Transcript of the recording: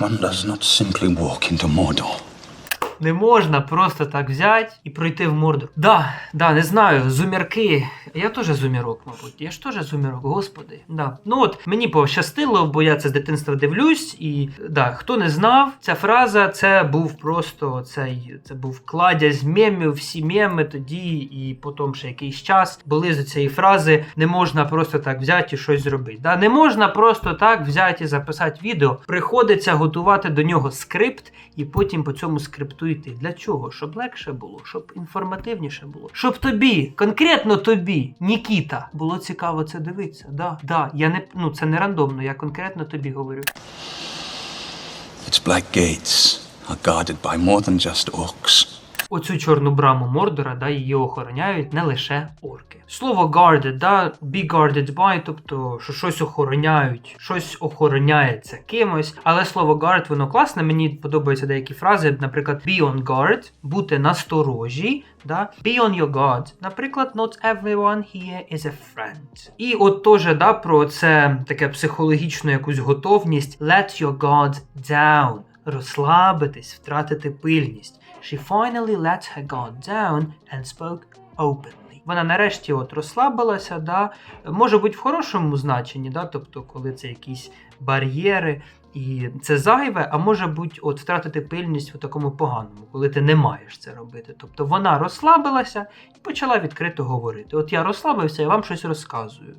One does not simply walk into Mordor. Не можна просто так взяти і пройти в морду. Да, да, не знаю, зумірки. Я теж зумірок, мабуть. Я ж теж зумірок, господи. Да. Ну от мені пощастило, бо я це з дитинства дивлюсь, і да, хто не знав, ця фраза це був просто цей, це був кладязь мемів, всі меми тоді, і потім ще якийсь час були з цієї фрази не можна просто так взяти і щось зробити. Да? Не можна просто так взяти і записати відео. Приходиться готувати до нього скрипт і потім по цьому скрипту йти. Для чого? Щоб легше було, щоб інформативніше було. Щоб тобі, конкретно тобі, Нікіта, було цікаво це дивитися. Да, да, я не ну це не рандомно, я конкретно тобі говорю. Its black gates are guarded by more than just orcs. Оцю чорну браму Мордора, да, її охороняють не лише орки. Слово guarded, да, be guarded by, тобто, що щось охороняють, щось охороняється кимось. Але слово guard, воно класне. Мені подобаються деякі фрази, наприклад, be on guard, бути насторожі. Да? Be on your guard. Наприклад, not everyone here is a friend. І от теж да, про це таке психологічну якусь готовність. Let your guard down. Розслабитись, втратити пильність. She finally let her guard down and spoke openly. Вона нарешті от розслабилася, да? може бути в хорошому значенні, да? тобто, коли це якісь бар'єри, і це зайве, а може бути от втратити пильність в такому поганому, коли ти не маєш це робити. Тобто вона розслабилася і почала відкрито говорити. От я розслабився, я вам щось розказую.